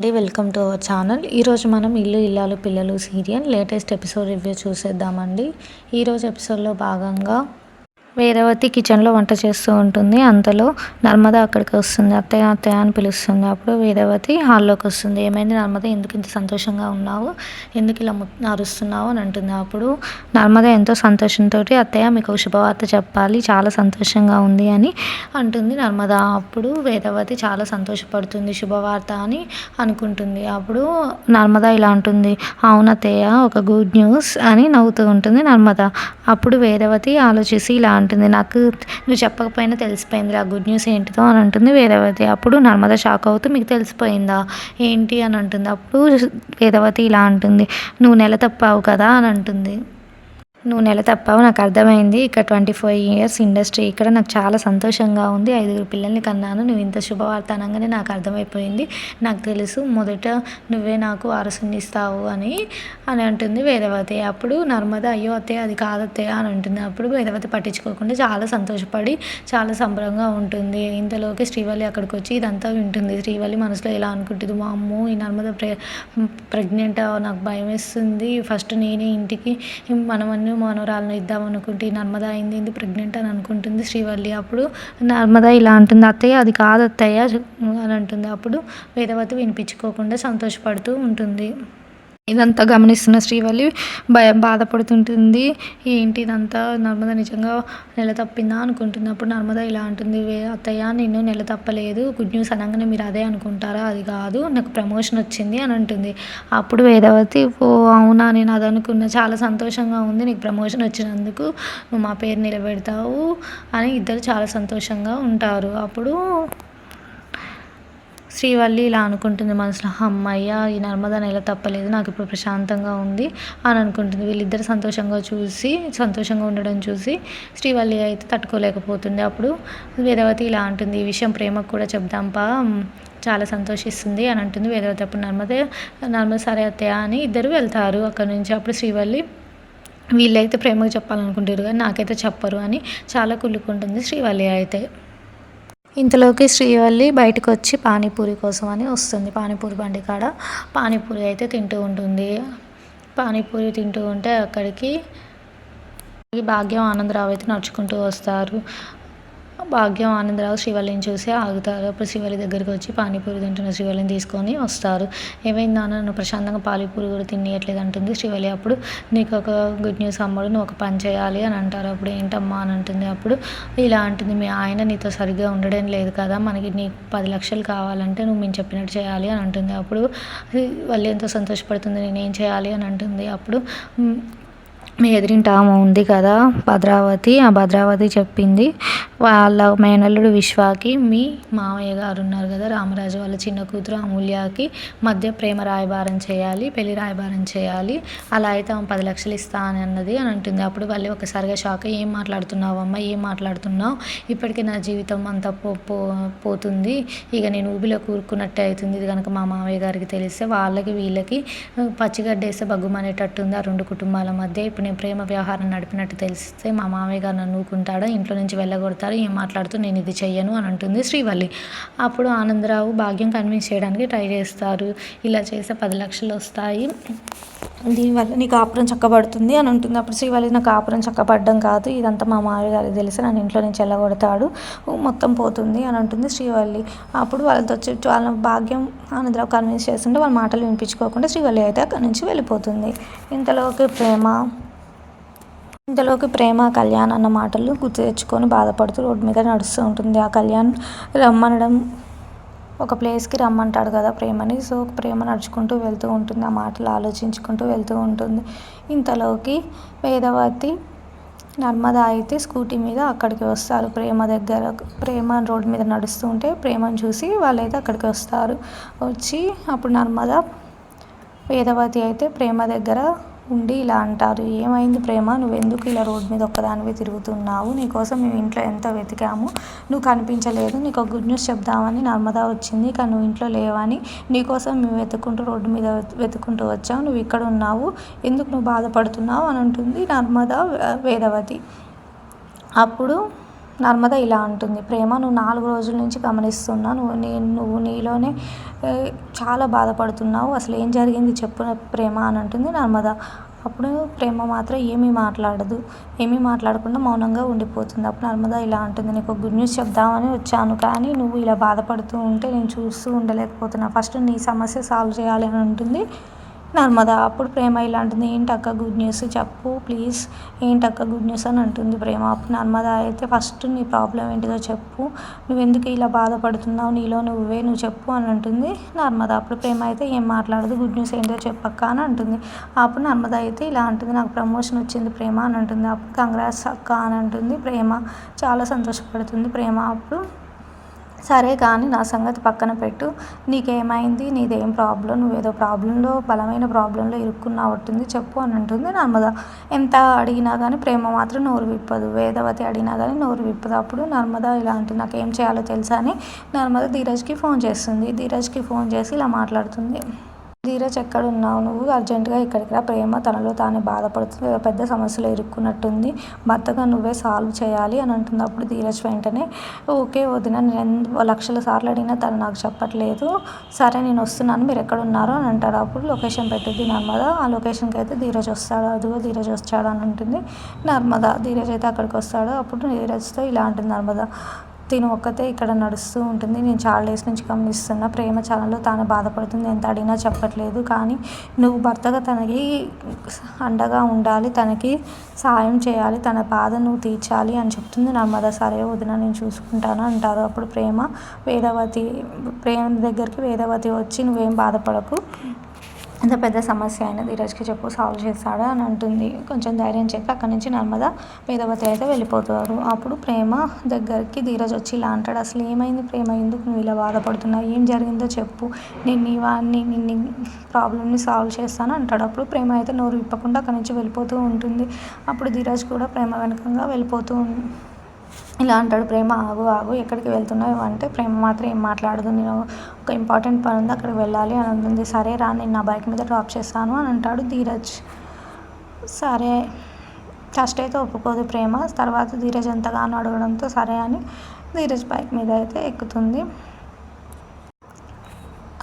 అండి welcome to our channel. ఈరోజు మనం ఇల్లు ఇల్లాలు పిల్లలు సీరియల్ లేటెస్ట్ ఎపిసోడ్ రివ్యూ చూసేద్దామండి. ఈరోజు ఎపిసోడ్లో భాగంగా వేదవతి కిచెన్లో వంట చేస్తూ ఉంటుంది. అంతలో నర్మద అక్కడికి వస్తుంది. అత్తయ్య అత్తయ్య అని పిలుస్తుంది. అప్పుడు వేదవతి హాల్లోకి వస్తుంది. ఏమైంది నర్మద? ఎందుకు ఇంత సంతోషంగా ఉన్నావు? ఎందుకు ఇలా అరుస్తున్నావు అని అంటుంది. అప్పుడు నర్మద ఎంతో సంతోషంతో అత్తయ్య మీకు ఒక శుభవార్త చెప్పాలి. చాలా సంతోషంగా ఉంది అని అంటుంది నర్మద. అప్పుడు వేదవతి చాలా సంతోషపడుతుంది శుభవార్త అని అనుకుంటుంది. అప్పుడు నర్మద ఇలా అంటుంది. అవునత్తయ్య ఒక గుడ్ న్యూస్ అని నవ్వుతూ ఉంటుంది నర్మద. అప్పుడు వేదవతి ఆలోచిసి ఇలా అంటుంది. నాకు నువ్వు చెప్పకపోయినా తెలిసిపోయింది ఆ గుడ్ న్యూస్ ఏంటిదో అని అంటుంది వేదవతి. అప్పుడు నర్మద షాక్ అవుతూ మీకు తెలిసిపోయిందా? ఏంటి? అని అంటుంది. అప్పుడు వేదవతి ఇలా అంటుంది. నువ్వు నెల తప్పావు కదా అని అంటుంది. నువ్వు నెల తప్పావు నాకు అర్థమైంది. ఇక్కడ ట్వంటీ ఫైవ్ ఇయర్స్ ఇండస్ట్రీ ఇక్కడ నాకు చాలా సంతోషంగా ఉంది. ఐదుగురు పిల్లల్ని కన్నాను. నువ్వు ఇంత శుభవార్త అనగానే నాకు అర్థమైపోయింది. నాకు తెలుసు మొదట నువ్వే నాకు వారసునిస్తావు అని అని అంటుంది వేదవతి. అప్పుడు నర్మద అయ్యో అత్తయ్య అది కాదత్తయ్య అని అంటుంది. అప్పుడు వేదవతి పట్టించుకోకుండా చాలా సంతోషపడి చాలా సంబరంగా ఉంటుంది. ఇంతలోకి శ్రీవల్లి అక్కడికి వచ్చి ఇదంతా వింటుంది. శ్రీవల్లి మనసులో ఎలా అనుకుంటుంది మా అమ్మో ఈ నర్మద ప్రె ప్రెగ్నెంట్? నాకు భయం వేస్తుంది ఫస్ట్ నేనే ఇంటికి మనమన్నీ మనోరాలను ఇద్దాం అనుకుంటే నర్మద అయింది ఏంది ప్రెగ్నెంట్ అని అనుకుంటుంది శ్రీవల్లి. అప్పుడు నర్మద ఇలా అంటుంది అత్తయ్య అది కాదు అత్తయ్య అని అంటుంది. అప్పుడు వేదవతి వినిపించుకోకుండా సంతోషపడుతూ ఉంటుంది. ఇదంతా గమనిస్తున్న శ్రీవల్లి భయ బాధపడుతుంటుంది. ఏంటి ఇదంతా? నర్మద నిజంగా నెల తప్పిందా అనుకుంటుంది అప్పుడు నర్మద ఇలా అంటుంది వే అత్తయ్య నిన్ను నెల తప్పలేదు. గుడ్ న్యూస్ అనగానే మీరు అదే అనుకుంటారా? అది కాదు. నాకు ప్రమోషన్ వచ్చింది అని అంటుంది. అప్పుడు వేదవతి ఓ అవునా నేను అది అనుకున్నా. చాలా సంతోషంగా ఉంది. నీకు ప్రమోషన్ వచ్చినందుకు నువ్వు మా పేరు నిలబెడతావు అని ఇద్దరు చాలా సంతోషంగా ఉంటారు. అప్పుడు శ్రీవల్లి ఇలా అనుకుంటుంది మనసులో అమ్మయ్య ఈ నర్మదా ఇలా తప్పలేదు నాకు ఇప్పుడు ప్రశాంతంగా ఉంది అని అనుకుంటుంది. వీళ్ళిద్దరు సంతోషంగా చూసి సంతోషంగా ఉండడం చూసి శ్రీవల్లి అయితే తట్టుకోలేకపోతుంది. అప్పుడు వేదవతి ఇలా అంటుంది ఈ విషయం ప్రేమకు కూడా చెప్దాంపా చాలా సంతోషిస్తుంది అని అంటుంది వేదవతి. అప్పుడు నర్మదే నర్మద సరే అత్తయ్య అని ఇద్దరు వెళ్తారు అక్కడ నుంచి. అప్పుడు శ్రీవల్లి వీళ్ళైతే ప్రేమకు చెప్పాలనుకుంటారు కానీ నాకైతే చెప్పరు అని చాలా కుళ్ళుకుంటుంది శ్రీవల్లి అయితే. ఇంతలోకి శ్రీవల్లి బయటకు వచ్చి పానీపూరి కోసం అని వస్తుంది. పానీపూరి బండి కాడ పానీపూరి అయితే తింటూ ఉంటుంది. పానీపూరి తింటూ ఉంటే అక్కడికి భాగ్యం ఆనందరావు అయితే నడుచుకుంటూ వస్తారు. భాగ్యం ఆనందరావు శ్రీవల్లిని చూసి ఆగుతారు. అప్పుడు శివలి దగ్గరికి వచ్చి పానీపూరి తింటున్న శ్రీవల్లిని తీసుకొని వస్తారు. ఏమైంది నాన్న? నువ్వు ప్రశాంతంగా పానీపూరి కూడా తినేయట్లేదు అంటుంది. శివలి అప్పుడు నీకు ఒక గుడ్ న్యూస్ అమ్మడు నువ్వు ఒక పని చేయాలి అని అంటారు. అప్పుడు ఏంటమ్మా అని అంటుంది. అప్పుడు ఇలా అంటుంది మీ ఆయన నీతో సరిగ్గా ఉండడం లేదు కదా మనకి నీకు పది లక్షలు కావాలంటే నువ్వు మేము చెప్పినట్టు చేయాలి అని అంటుంది. అప్పుడు వాళ్ళు ఎంతో సంతోషపడుతుంది నేనేం చేయాలి అని అంటుంది. అప్పుడు ఎదురింటి ఆమె ఉంది కదా భద్రావతి. ఆ భద్రావతి చెప్పింది. వాళ్ళ మేనల్లుడు విశ్వాకి మీ మామయ్య గారు ఉన్నారు కదా రామరాజు వాళ్ళ చిన్న కూతురు అమూల్యకి మధ్య ప్రేమ రాయబారం చేయాలి పెళ్ళి రాయబారం చేయాలి. అలా అయితే ఆమె పది లక్షలు ఇస్తా అని అన్నది అని అంటుంది. అప్పుడు వాళ్ళు ఒకసారిగా షాక్ ఏం మాట్లాడుతున్నావు అమ్మ? ఏం మాట్లాడుతున్నావు? ఇప్పటికే నా జీవితం అంతా పో పో పోతుంది. ఇక నేను ఊబిలో కూరుకున్నట్టే అవుతుంది. ఇది కనుక మా మామయ్య గారికి తెలిస్తే వాళ్ళకి వీళ్ళకి పచ్చిగడ్డేస్తే బగ్గుమనేటట్టుంది ఆ రెండు కుటుంబాల మధ్య. ఇప్పుడు నేను ప్రేమ వ్యవహారం నడిపినట్టు తెలిస్తే మా మామయ్య గారు నన్ను ఊరుకుంటాడా? ఇంట్లో నుంచి వెళ్ళగొడతారు? ఏం మాట్లాడుతూ నేను ఇది చెయ్యను అని అంటుంది శ్రీవల్లి. అప్పుడు ఆనందరావు భాగ్యం కన్విన్స్ చేయడానికి ట్రై చేస్తారు. ఇలా చేస్తే పది లక్షలు వస్తాయి. దీనివల్ల నీ కాపురం చక్కబడుతుంది అని ఉంటుంది అప్పుడు శ్రీవల్లి నా కాపురం చక్కబడ్డం కాదు. ఇదంతా మా మామయ్య గారికి తెలిసి. నన్ను ఇంట్లో నుంచి వెళ్ళగొడతాడు. మొత్తం పోతుంది అని అంటుంది శ్రీవల్లి. అప్పుడు వాళ్ళతో వచ్చి వాళ్ళ భాగ్యం ఆనందరావు కన్విన్స్ చేస్తుంటే వాళ్ళ మాటలు వినిపించుకోకుండా శ్రీవల్లి అయితే అక్కడి నుంచి వెళ్ళిపోతుంది. ఇంతలోకి ప్రేమ ఇంతలోకి ప్రేమ కళ్యాణ్ అన్న మాటలు గుర్తు తెచ్చుకొని బాధపడుతూ రోడ్డు మీద నడుస్తూ ఉంటుంది. ఆ కళ్యాణ్ రమ్మనడం ఒక ప్లేస్కి రమ్మంటాడు కదా ప్రేమని. సో ప్రేమ నడుచుకుంటూ వెళ్తూ ఉంటుంది. ఆ మాటలు ఆలోచించుకుంటూ వెళ్తూ ఉంటుంది. ఇంతలోకి వేదవతి నర్మద అయితే స్కూటీ మీద అక్కడికి వస్తారు. ప్రేమ దగ్గర ప్రేమ రోడ్డు మీద నడుస్తూ ఉంటే ప్రేమను చూసి వాళ్ళైతే అక్కడికి వస్తారు. వచ్చి అప్పుడు నర్మద వేదవతి అయితే ప్రేమ దగ్గర ఉండి ఇలా అంటారు. ఏమైంది ప్రేమ? నువ్వు ఎందుకు ఇలా రోడ్డు మీద ఒక్కదానివే తిరుగుతున్నావు? నీకోసం మేము ఇంట్లో ఎంత వెతికాము? నువ్వు కనిపించలేదు. నీకు ఒక గుడ్ న్యూస్ చెప్దామని నర్మదా వచ్చింది. కానీ నువ్వు ఇంట్లో లేవని నీకోసం మేము వెతుక్కుంటూ రోడ్డు మీద వెతుక్కుంటూ వచ్చావు. నువ్వు ఇక్కడ ఉన్నావు. ఎందుకు నువ్వు బాధపడుతున్నావు? అని అంటుంది నర్మదా వేదవతి. అప్పుడు నర్మద ఇలా అంటుంది ప్రేమ నువ్వు నాలుగు రోజుల నుంచి గమనిస్తున్నా నువ్వు నేను నువ్వు నీలోనే చాలా బాధపడుతున్నావు అసలు ఏం జరిగింది చెప్పు ప్రేమ అని అంటుంది నర్మద. అప్పుడు ప్రేమ మాత్రం ఏమీ మాట్లాడదు ఏమీ మాట్లాడకుండా మౌనంగా ఉండిపోతుంది. అప్పుడు నర్మద ఇలా అంటుంది నీకు గుడ్ న్యూస్ చెప్దామని వచ్చాను కానీ నువ్వు ఇలా బాధపడుతూ ఉంటే నేను చూస్తూ ఉండలేకపోతున్నా. ఫస్ట్ నీ సమస్య సాల్వ్ చేయాలి అని అంటుంది నర్మద అప్పుడు ప్రేమ ఇలా అంటుంది ఏంటక్క గుడ్ న్యూస్ చెప్పు ప్లీజ్ ఏంటక్క గుడ్ న్యూస్ అని అంటుంది ప్రేమ. అప్పుడు నర్మద అయితే ఫస్ట్ నీ ప్రాబ్లం ఏంటిదో చెప్పు. నువ్వు ఎందుకు ఇలా బాధపడుతున్నావు? నీలో నువ్వే నువ్వు చెప్పు అని అంటుంది నర్మద. అప్పుడు ప్రేమ అయితే ఏం మాట్లాడదు గుడ్ న్యూస్ ఏంటో చెప్పక్క అని అంటుంది. అప్పుడు నర్మద అయితే ఇలా అంటుంది నాకు ప్రమోషన్ వచ్చింది ప్రేమ అని అంటుంది. అప్పుడు కంగ్రాట్స్ అక్క అని అంటుంది ప్రేమ. చాలా సంతోషపడుతుంది ప్రేమ. అప్పుడు సరే కానీ నా సంగతి పక్కన పెట్టు. నీకేమైంది? నీదేం ప్రాబ్లం? నువ్వేదో ప్రాబ్లంలో బలమైన ప్రాబ్లంలో ఇరుక్కున్నావట్టుంది చెప్పు అని అంటుంది నర్మద. ఎంత అడిగినా కానీ ప్రేమ మాత్రం నోరు విప్పదు. వేదవతి అడిగినా కానీ నోరు విప్పదు. అప్పుడు నర్మద ఇలా అంటుంది. నాకు ఏం చేయాలో తెలుసా అని నర్మద ధీరజ్కి ఫోన్ చేస్తుంది. ధీరజ్కి ఫోన్ చేసి ఇలా మాట్లాడుతుంది. ధీరజ్ ఉన్నావు నువ్వు అర్జెంటుగా ఇక్కడికి రా. ప్రేమ తనలో తానే బాధపడుతుంది. పెద్ద సమస్యలో ఇరుక్కున్నట్టుంది. భర్తగా నువ్వే సాల్వ్ చేయాలి అని అంటుంది. అప్పుడు ధీరజ్ వెంటనే ఓకే వదిన నేను లక్షల సార్లు అడిగినా తను నాకు చెప్పట్లేదు. సరే నేను వస్తున్నాను. మీరు ఎక్కడున్నారో అని అంటారు అప్పుడు లొకేషన్ పెట్టుద్ది నర్మద. ఆ లొకేషన్కి అయితే ధీరజ్ వస్తాడు. అదిగో ధీరజ్ వచ్చాడు అని ఉంటుంది నర్మద. ధీరజ్ అయితే అక్కడికి వస్తాడు. అప్పుడు ధీరజ్తో ఇలా అంటుంది నర్మద. తిను ఒక్కతే ఇక్కడ నడుస్తూ ఉంటుంది. నేను చాలా డేస్ నుంచి గమనిస్తున్నా. ప్రేమ ఛానల్లో తాను బాధపడుతుంది. ఎంత అడిగినా చెప్పట్లేదు. కానీ నువ్వు భర్తగా తనకి అండగా ఉండాలి. తనకి సాయం చేయాలి. తన బాధ నువ్వు తీర్చాలి అని చెప్తుంది. నర్మద సరే వదిన నేను చూసుకుంటాను అంటారు. అప్పుడు ప్రేమ వేదవతి ప్రేమ దగ్గరికి వేదవతి వచ్చి నువ్వేం బాధపడకు. ఎంత పెద్ద సమస్య అయినా ధీరజ్కి చెప్పు సాల్వ్ చేస్తాడు అని అంటుంది. కొంచెం ధైర్యం చెప్పి అక్కడి నుంచి నర్మద వేదవతి అయితే వెళ్ళిపోతారు. అప్పుడు ప్రేమ దగ్గరికి ధీరజ్ వచ్చి ఇలా అంటాడు అసలు ఏమైంది ప్రేమ? ఎందుకు నువ్వు ఇలా బాధపడుతున్నావు? ఏం జరిగిందో చెప్పు. నేను నీ వాడిని నిన్ను ప్రాబ్లమ్ని సాల్వ్ చేస్తాను అంటాడు. అప్పుడు ప్రేమ అయితే నోరు విప్పకుండా అక్కడి నుంచి వెళ్ళిపోతూ ఉంటుంది. అప్పుడు ధీరజ్ కూడా ప్రేమ వెనకంగా వెళ్ళిపోతూ ఇలా అంటాడు ప్రేమ ఆగు ఆగు ఎక్కడికి వెళ్తున్నావు? అంటే ప్రేమ మాత్రం ఏం మాట్లాడదు నేను ఒక ఇంపార్టెంట్ పని ఉంది అక్కడికి వెళ్ళాలి అని అంటుంది. సరే రా నేను నా బైక్ మీద డ్రాప్ చేస్తాను అని అంటాడు ధీరజ్. సరే ఫస్ట్ అయితే ఒప్పుకోదు ప్రేమ తర్వాత ధీరజ్ ఎంతగానో అడగడంతో సరే అని ధీరజ్ బైక్ మీద అయితే ఎక్కుతుంది.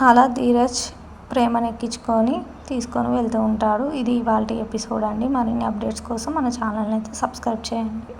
అలా ధీరజ్ ప్రేమను ఎక్కించుకొని తీసుకొని వెళ్తూ ఉంటాడు. ఇది ఇవాళ ఎపిసోడ్ అండి. మరిన్ని అప్డేట్స్ కోసం మన ఛానల్ని అయితే సబ్స్క్రైబ్ చేయండి.